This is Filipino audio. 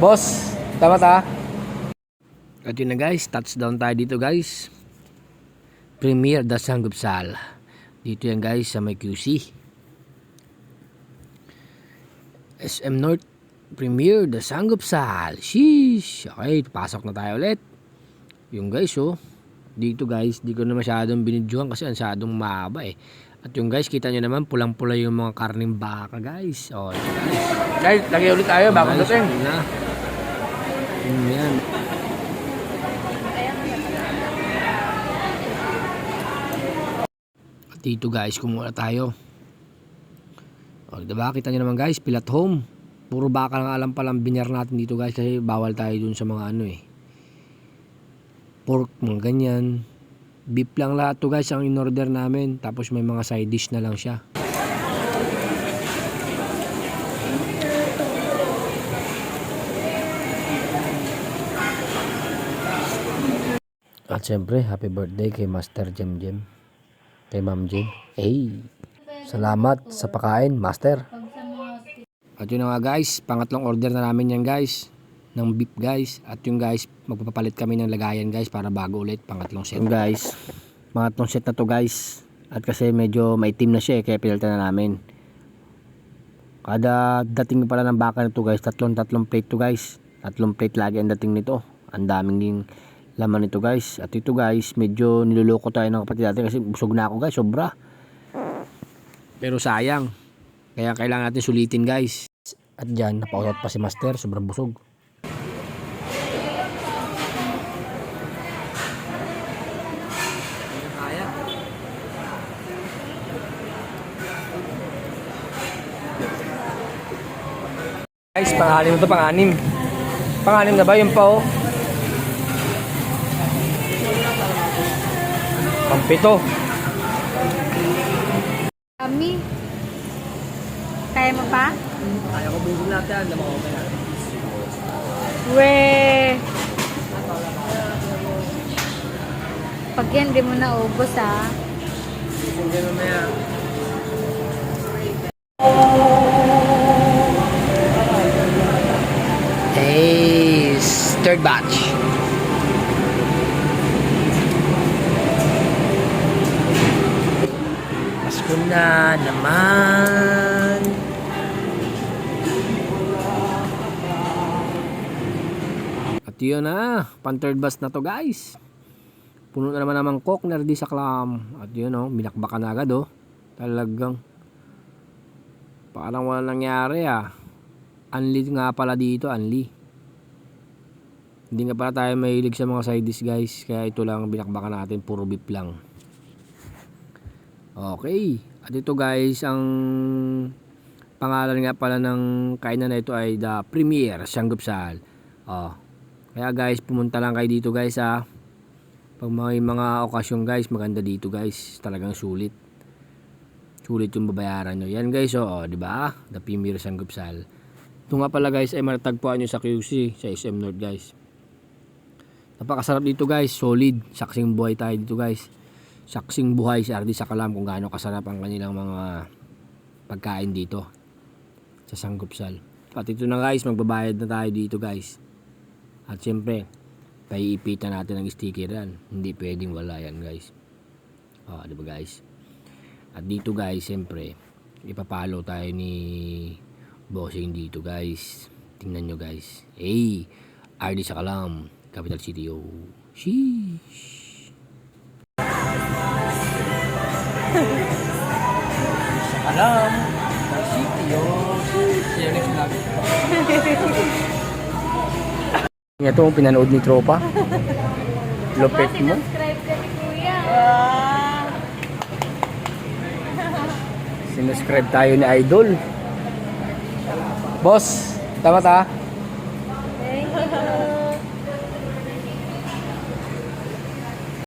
Boss, tama ta? At yun na guys, touchdown tayo dito guys. Premier da Sanggupsal. Dito yan guys sa may QC. SM North Premier da Sanggupsal. Sheesh. Okay, pasok na tayo ulit. Yung guys oh. Dito guys, di ko na masyadong binidyohan kasi masyadong mahaba eh. At yung guys, kita nyo naman, pulang-pula yung mga karning baka guys. Oh, guys. Guys, lagay ulit tayo bagong Guys, dating. na. Yun yan. At dito guys, kumuha tayo. O, diba? Kita nyo naman guys, pilat home. Puro baka lang alam palang binyar natin dito guys kasi bawal tayo dun sa mga ano eh. Pork, mga ganyan. Beef lang lahat to guys ang in-order namin. Tapos may mga side dish na lang siya. At syempre, happy birthday kay Master Jem Jem. Kay Ma'am Jem. Hey! Salamat sa pakain, Master. At yun na nga guys, pangatlong order na namin yan guys. Ng beef guys. At yung guys, magpapalit kami ng lagayan guys para bago ulit, pangatlong set. Yung guys, pangatlong set na to guys. At kasi medyo maitim na siya eh, kaya pinalitan na namin. Kada dating pala ng baka nito guys, tatlong tatlong plate to guys. Tatlong plate lagi ang dating nito. Ang daming din laman nito guys. At ito guys, medyo niloloko tayo ng kapatid natin kasi busog na ako guys, sobra. Pero sayang. Kaya kailangan natin sulitin guys. At dyan, napautot pa si Master, sobrang busog. Guys, pangalim to, panganim. Panganim na ba? Yung pa Pampito. Kami. Kaya mo pa? Kaya ko busin natin. Alam ko kaya. We. Pag yan, di mo na ubos ah. Busin din mamaya. Na naman. At yun na, pan third batch na to guys. Puno na naman naman coke na di sa clam. At yun oh, binakbakan na agad oh. Talagang parang wala nangyari ah. Unli nga pala dito, unli. Hindi nga pala tayo mahilig sa mga side dish guys. Kaya ito lang ang binakbakan natin. Puro beef lang. Okay. At ito guys, ang pangalan nga pala ng kainan na ito ay The Premier Sanggupsal. Oh. Kaya guys, pumunta lang kayo dito guys ha. Pag may mga okasyon guys, maganda dito guys. Talagang sulit. Sulit yung babayaran nyo. Yan guys, oh, oh di ba? The Premier Sanggupsal. Ito nga pala guys ay matatagpuan nyo sa QC, sa SM North guys. Napakasarap dito guys, solid. Saksing buhay tayo dito guys. Saksing buhay si RD sa kalam kung gaano kasarap ang kanilang mga pagkain dito sa Sanggupsal. At ito na guys, magbabayad na tayo dito guys. At syempre, paiipitan natin ang sticker yan. Hindi pwedeng wala yan guys. Oh, di ba guys? At dito guys, syempre, ipapalo tayo ni bossing dito guys. Tingnan nyo guys. Hey, RD sa kalam. Capital City yo. Sheesh. Alam. Oh. You next vlog. Ito ang pinanood ni Tropa. Lupit mo. Subscribe ka ni Kuya. Sinuscribe tayo ni Idol. Boss, tama ta?